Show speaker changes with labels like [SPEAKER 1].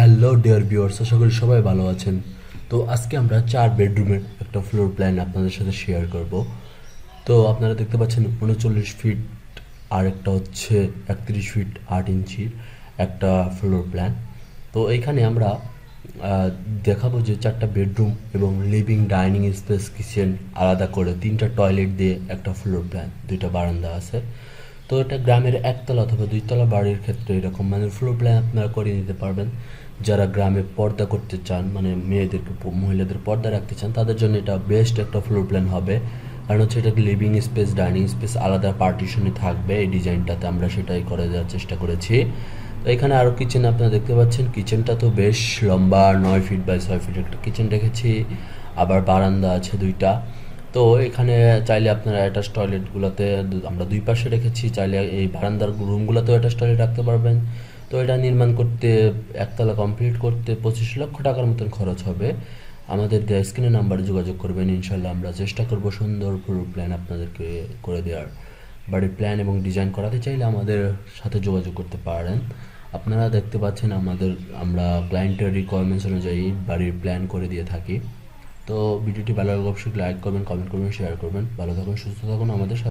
[SPEAKER 1] Hello dear viewers আশা করি সবাই ভালো আছেন। তো আজকে আমরা চার বেডরুমের একটা ফ্লোর প্ল্যান আপনাদের সাথে শেয়ার করব। তো আপনারা দেখতে পাচ্ছেন উনচল্লিশ ফিট আর একটা হচ্ছে একত্রিশ ফিট আট ইঞ্চির একটা ফ্লোর প্ল্যান তো এইখানে আমরা দেখাবো যে চারটা বেডরুম এবং লিভিং ডাইনিং স্পেস কিচেন আলাদা করে তিনটা টয়লেট দিয়ে একটা ফ্লোর প্ল্যান দুইটা বারান্দা আছে। তো এটা গ্রামের একতলা অথবা দুইতলা বাড়ির ক্ষেত্রে এরকম। মানে ফ্লোর প্ল্যান আপনারা করিয়ে নিতে পারবেন। যারা গ্রামে পর্দা করতে চান মানে মেয়েদেরকে, মহিলাদের পর্দা রাখতে চান, তাদের জন্য এটা বেস্ট একটা ফ্লোর প্ল্যান হবে। কারণ হচ্ছে এটা লিভিং স্পেস ডাইনিং স্পেস আলাদা পার্টিশনে থাকবে। এই ডিজাইনটাতে আমরা সেটাই করে দেওয়ার চেষ্টা করেছি। তো এখানে আরও কিচেন আপনারা দেখতে পাচ্ছেন। কিচেনটা তো বেশ লম্বা, নয় ফিট বাই ছয় ফিট একটা কিচেন রেখেছি। আবার বারান্দা আছে দুইটা। তো এখানে চাইলে আপনারা অ্যাটাচ টয়লেটগুলোতে আমরা দুই পাশে রেখেছি, চাইলে এই বারান্দার রুমগুলোতেও অ্যাটাচ টয়লেট রাখতে পারবেন। তো এটা নির্মাণ করতে একতলা কমপ্লিট করতে পঁচিশ লক্ষ টাকার মতন খরচ হবে। আমাদের দেওয়া স্ক্রিনে নাম্বারে যোগাযোগ করবেন ইনশাল্লাহ আমরা চেষ্টা করব সুন্দর পুরো প্ল্যান আপনাদেরকে করে দেওয়ার। বাড়ির প্ল্যান এবং ডিজাইন করাতে চাইলে আমাদের সাথে যোগাযোগ করতে পারেন। আপনারা দেখতে পাচ্ছেন আমাদের, আমরা ক্লায়েন্টের রিকোয়ারমেন্টস অনুযায়ী বাড়ির প্ল্যান করে দিয়ে থাকি। তো ভিডিওটি ভালো লাগলে অবশ্যই লাইক করবেন কমেন্ট করবেন শেয়ার করবেন। ভালো থাকুন, সুস্থ থাকুন। আমাদের সাথে